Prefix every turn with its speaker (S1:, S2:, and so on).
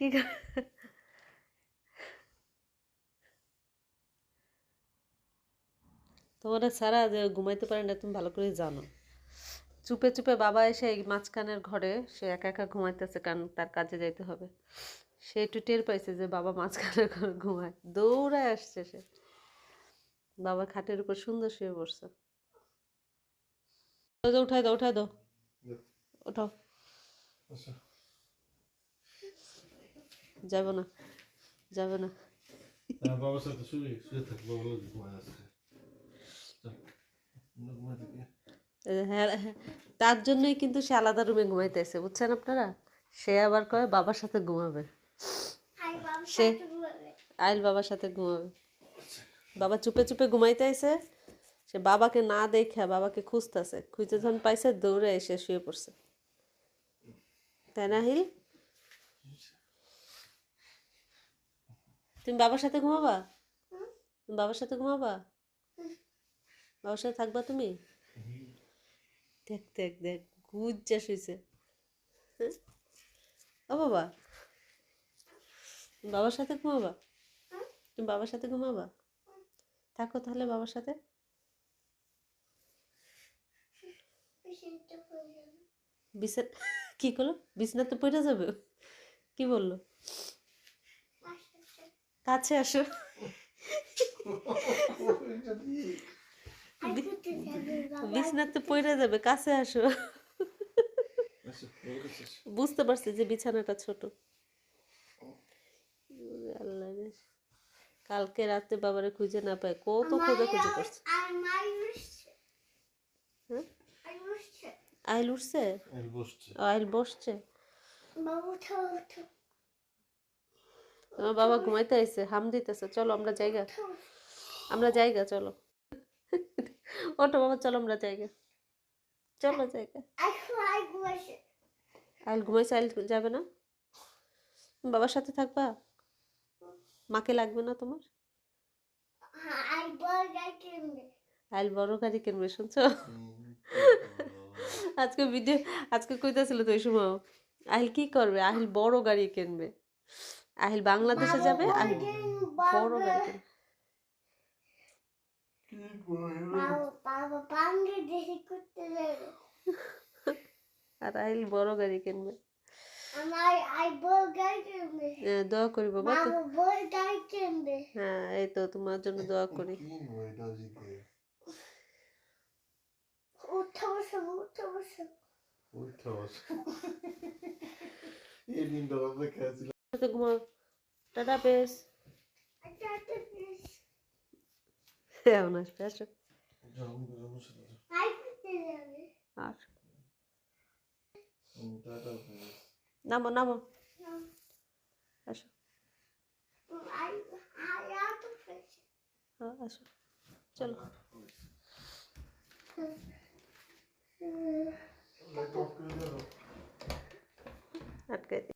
S1: কি? তোমার সারা যে ঘুমাইতে পারে না তুমি ভালো করে জানো। চুপে চুপে বাবা এসে এই মাঝখানের ঘরে সে একা একা ঘুমাইতেছে কারণ তার কাজে যাইতে হবে। সে একটু টের পাইছে যে বাবা মাঝখানের ঘরে ঘুমায় দৌড়ায় আসছে সে। বাবা খাটের উপর সুন্দর শুয়ে পড়ছে। উঠাই দাও উঠাই দাও। ওঠাও।
S2: আচ্ছা।
S1: যাব না যাবে না।
S2: হ্যাঁ বাবার সাথে শুয়ে শুয়ে থাক বাবা লোক ঘুমায় আসছে
S1: হ্যাঁ, তার জন্যই কিন্তু সে আলাদা রুমে ঘুমাইতেছে বুঝছেন আপনারা? সে আবার কয় বাবার সাথে ঘুমাবে। সে আইল বাবার সাথে ঘুমাবে। বাবা চুপে চুপে ঘুমাইতেছে সে বাবাকে না দেখে বাবাকে খুঁজতেছে খুঁজতে যখন পাইছে দৌড়ে এসে শুয়ে পড়ছে। তাই না হিল? তুমি বাবার সাথে ঘুমাবা? তুমি বাবার সাথে ঘুমাবা? বাবার সাথে থাকবা তুমি? দেখ দেখ দেখ গুজ্জা হ্যাঁ? ও বাবা। তুমি বাবার সাথে ঘুমাবা? তুমি বাবার সাথে ঘুমাবা? থাকো তাহলে বাবার সাথে। বিছানা কি করল? বিছানা তো পড়ে যাবে? কি বলল? কাছে আসো। বিছানাতে পড়ে যাবে কাছে আসো। বুঝতে পারছি যে বিছানাটা ছোট। আল্লাহ কালকে রাতে বাবারে খুঁজে না পায় কত খোঁজা খুঁজে করছে। হ্যাঁ? আইল উঠছে?
S2: এই বসছে।
S1: আইল বসছে। আমার বাবা ঘুমাইতে আইছে, হাম দিতেছে, চলো আমরা জায়গা আমরা জায়গা, চলো। ওটো বাবা, চলো আমরা জায়গা, চলো জায়গা। আইল ঘুমাইছে, আইল যাবে না? বাবার সাথে থাকবা? মাকে লাগবে না তোমার? আইল বড় গাড়ি কিনবে, শুনছো? আজকে ভিডিও আজকে কইতাছিল তো ওই সময় আহিল কি করবে? আহিল বড় গাড়ি কিনবে। আহিল বাংলাদেশে যাবে আহিল। বড় আর আহিল বড় গাড়ি কিনবে। হ্যাঁ, দোয়া করি বাবা হ্যাঁ এই তো তোমার জন্য দোয়া করি।
S3: উঠে বসো
S1: তো ঘুমাও টাটা এমন আসবে আসো
S2: সাথে
S1: আর নামো নামো আসো আসো চলো